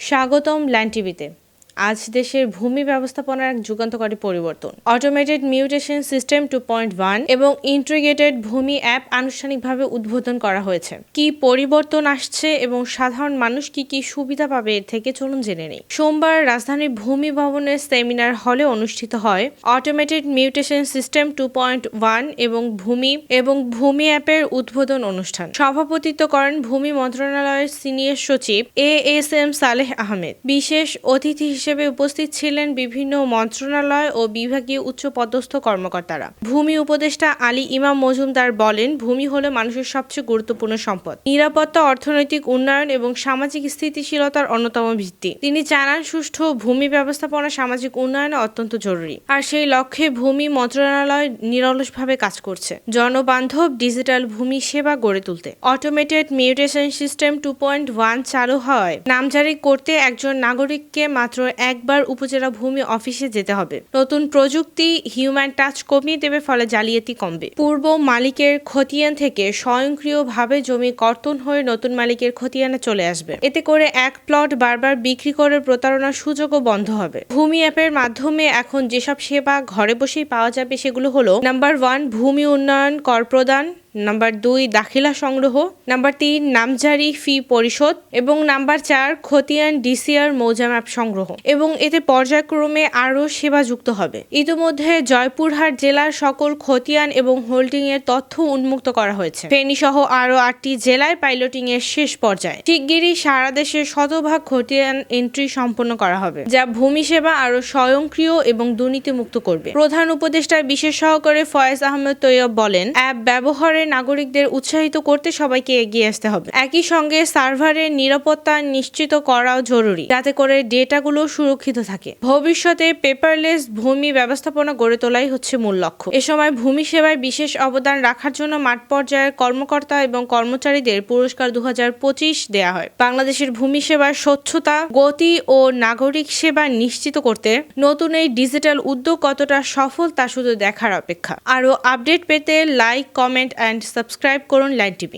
স্বাগতম ল্যান্ড টিভিতে। আজ দেশের ভূমি ব্যবস্থাপনার এক যুগান্তকারী পরিবর্তন। Automated mutation system two point one এবং ইন্টিগ্রেটেড ভূমি অ্যাপ আনুষ্ঠানিকভাবে উদ্বোধন করা হয়েছে। কি পরিবর্তন আসছে এবং সাধারণ মানুষ কি কি সুবিধা পাবে এর থেকে চলুন জেনে নেই। সোমবার রাজধানীর ভূমি ভবনের সেমিনার হলে অনুষ্ঠিত হয় automated mutation system two point one এবং ভূমি এবং ভূমি অ্যাপের উদ্বোধন অনুষ্ঠান। সভাপতিত্ব করেন ভূমি মন্ত্রণালয়ের সিনিয়র সচিব A S M Saleh Ahmed. বিশেষ অতিথি হিসেবে উপস্থিত ছিলেন বিভিন্ন মন্ত্রণালয় ও বিভাগীয় উচ্চ পদস্থ কর্মকর্তারা। ভূমি উপদেষ্টা আলী ইমাম মজুমদার বলেন, ভূমি হলো মানুষের সবচেয়ে গুরুত্বপূর্ণ সম্পদ। নিরাপত্তা, অর্থনৈতিক উন্নয়ন এবং সামাজিক স্থিতিশীলতার অন্যতম ভিত্তি। তিনি জানান, সুষ্ঠু ভূমি ব্যবস্থাপনা, সামাজিক উন্নয়নে অত্যন্ত জরুরি। আর সেই লক্ষ্যে ভূমি মন্ত্রণালয় নিরলসভাবে কাজ করছে। জনবান্ধব ডিজিটাল ভূমি সেবা গড়ে তুলতে। Automated mutation system two point one চালু হওয়ায় নামজারি করতে একজন নাগরিককে মাত্র একবার উপজেলা ভূমি অফিসে যেতে হবে। নতুন প্রযুক্তি হিউম্যান টাচ কমিয়ে দেবে, ফলে জালিয়াতি কমবে। পূর্ব মালিকের খতিয়ান থেকে স্বয়ংক্রিয়ভাবে জমি কর্তন হয়ে নতুন মালিকের খতিয়ানে চলে আসবে। এতে করে এক প্লট বারবার বিক্রি করে প্রতারণার সুযোগও বন্ধ হবে। ভূমি অ্যাপের মাধ্যমে এখন যেসব সেবা ঘরে বসেই পাওয়া যাবে, সেগুলো হলো নাম্বার ওয়ান ভূমি উন্নয়ন কর প্রদান নাম্বার দুই, দাখিলা সংগ্রহ। নাম্বার তিন, নামজারি ফি পরিশোধ। এবং নাম্বার চার, খতিয়ান, ডিসিআর, মৌজা ম্যাপ সংগ্রহ। এবং এতে পর্যায়ক্রমে আরও সেবা যুক্ত হবে। ইতিমধ্যে জয়পুরহাট জেলার সকল খতিয়ান এবং হোল্ডিং এর তথ্য উন্মুক্ত করা হয়েছে। ফেনী সহ আরও আটটি জেলায় পাইলটিং এর শেষ পর্যায়ে। শিগগিরই সারা দেশে শতভাগ খতিয়ান এন্ট্রি সম্পন্ন করা হবে, যা ভূমি সেবা আরও স্বয়ংক্রিয় এবং দুর্নীতিমুক্ত করবে। প্রধান উপদেষ্টার বিশেষ সহকারে ফয়েজ আহমেদ তৈয়ব বলেন, অ্যাপ ব্যবহারে নাগরিকদের উৎসাহিত করতে সবাইকে এগিয়ে আসতে হবে। একই সঙ্গে সার্ভারের নিরাপত্তা নিশ্চিত করাও জরুরি, যাতে করে ডেটাগুলো সুরক্ষিত থাকে। ভবিষ্যতে পেপারলেস ভূমি ব্যবস্থাপনা গড়ে তোলাই হচ্ছে মূল লক্ষ্য। এ সময় ভূমি সেবায় বিশেষ অবদান রাখার জন্য মাঠ পর্যায়ের কর্মকর্তা এবং কর্মচারীদের পুরস্কার দু দেয়া হয়। বাংলাদেশের ভূমি সেবার স্বচ্ছতা, গতি ও নাগরিক সেবা নিশ্চিত করতে নতুন এই ডিজিটাল উদ্যোগ কতটা সফল তা শুধু দেখার অপেক্ষা। আরও আপডেট পেতে লাইক, কমেন্ট অ্যান্ড সাবস্ক্রাইব করুন লাইট টিভি